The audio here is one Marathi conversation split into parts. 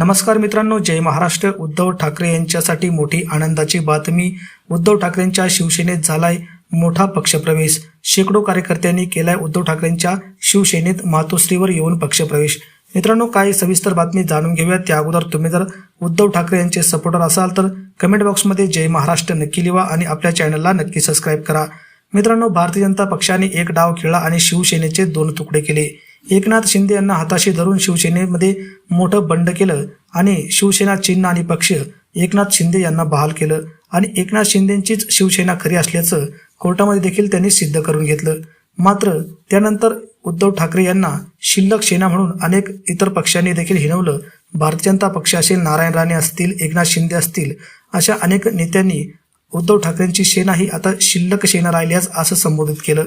नमस्कार मित्रांनो जय महाराष्ट्र. उद्धव ठाकरे यांच्यासाठी मोठी आनंदाची बातमी. उद्धव ठाकरेंच्या शिवसेनेत झालाय मोठा पक्षप्रवेश. शेकडो कार्यकर्त्यांनी केलाय उद्धव ठाकरेंच्या शिवसेनेत मातोश्रीवर येऊन पक्षप्रवेश. मित्रांनो काही सविस्तर बातमी जाणून घेऊया त्या अगोदर तुम्ही जर उद्धव ठाकरे यांचे सपोर्टर असाल तर कमेंट बॉक्समध्ये जय महाराष्ट्र नक्की लिहा आणि आपल्या चॅनलला नक्की सबस्क्राईब करा. मित्रांनो भारतीय जनता पक्षाने एक डाव खेळला आणि शिवसेनेचे दोन तुकडे केले. एकनाथ शिंदे यांना हाताशी धरून शिवसेनेमध्ये मोठं बंड केलं आणि शिवसेना चिन्ह आणि पक्ष एकनाथ शिंदे यांना बहाल केलं आणि एकनाथ शिंदेंचीच शिवसेना खरी असल्याचं कोर्टामध्ये देखील त्यांनी सिद्ध करून घेतलं. मात्र त्यानंतर उद्धव ठाकरे यांना शिल्लक सेना म्हणून अनेक इतर पक्षांनी देखील हिणवलं. भारतीय जनता पक्ष असेल नारायण राणे असतील एकनाथ शिंदे असतील अशा अनेक नेत्यांनी उद्धव ठाकरेंची सेना ही आता शिल्लक सेना राहिल्यास असं संबोधित केलं.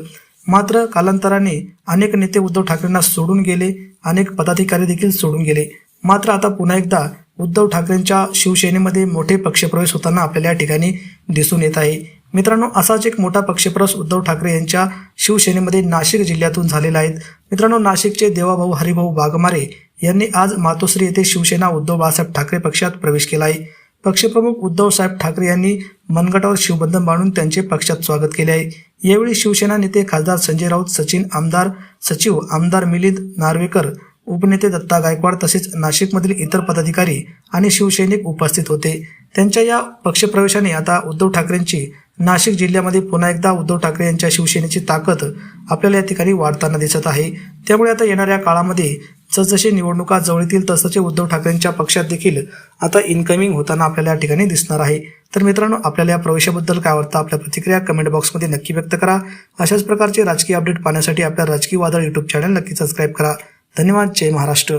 मात्र कालांतराने अनेक नेते उद्धव ठाकरेंना सोडून गेले अनेक पदाधिकारी देखील सोडून गेले. मात्र आता पुन्हा एकदा उद्धव ठाकरेंच्या शिवसेनेमध्ये मोठे पक्षप्रवेश होताना आपल्याला या ठिकाणी दिसून येत आहे. मित्रांनो असाच एक मोठा पक्षप्रवेश उद्धव ठाकरे यांच्या शिवसेनेमध्ये नाशिक जिल्ह्यातून झालेला आहे. मित्रांनो नाशिकचे देवाभाऊ हरिभाऊ बागमारे यांनी आज मातोश्री येथे शिवसेना उद्धव बाळासाहेब ठाकरे पक्षात प्रवेश केला आहे. पक्षप्रमुख उद्धव साहेब ठाकरे यांनी मनगटावर शिवबंधन बांधून त्यांचे पक्षात स्वागत केले आहे. यावेळी शिवसेना नेते खासदार संजय राऊत सचिन आमदार सचिव आमदार मिलिंद नार्वेकर उपनेते दत्ता गायकवाड तसेच नाशिकमधील इतर पदाधिकारी आणि शिवसैनिक उपस्थित होते. त्यांच्या या पक्षप्रवेशाने आता उद्धव ठाकरेंची नाशिक जिल्ह्यामध्ये पुन्हा एकदा उद्धव ठाकरे यांच्या शिवसेनेची ताकद आपल्याला या ठिकाणी वाढताना दिसत आहे. त्यामुळे आता येणाऱ्या काळामध्ये जसजसे निवडणुका जवळ येतील तसतसे उद्धव ठाकरेंच्या पक्षात देखील आता इनकमिंग होताना आपल्याला या ठिकाणी दिसणार आहे. तर मित्रांनो आपल्याला या प्रवेशाबद्दल काय वाटतं? आपल्या प्रतिक्रिया कमेंट बॉक्समध्ये नक्की व्यक्त करा. अशाच प्रकारचे राजकीय अपडेट पाहण्यासाठी आपल्या राजकीय वादळ युट्यूब चॅनल नक्की सबस्क्राईब करा. धन्यवाद. जय महाराष्ट्र.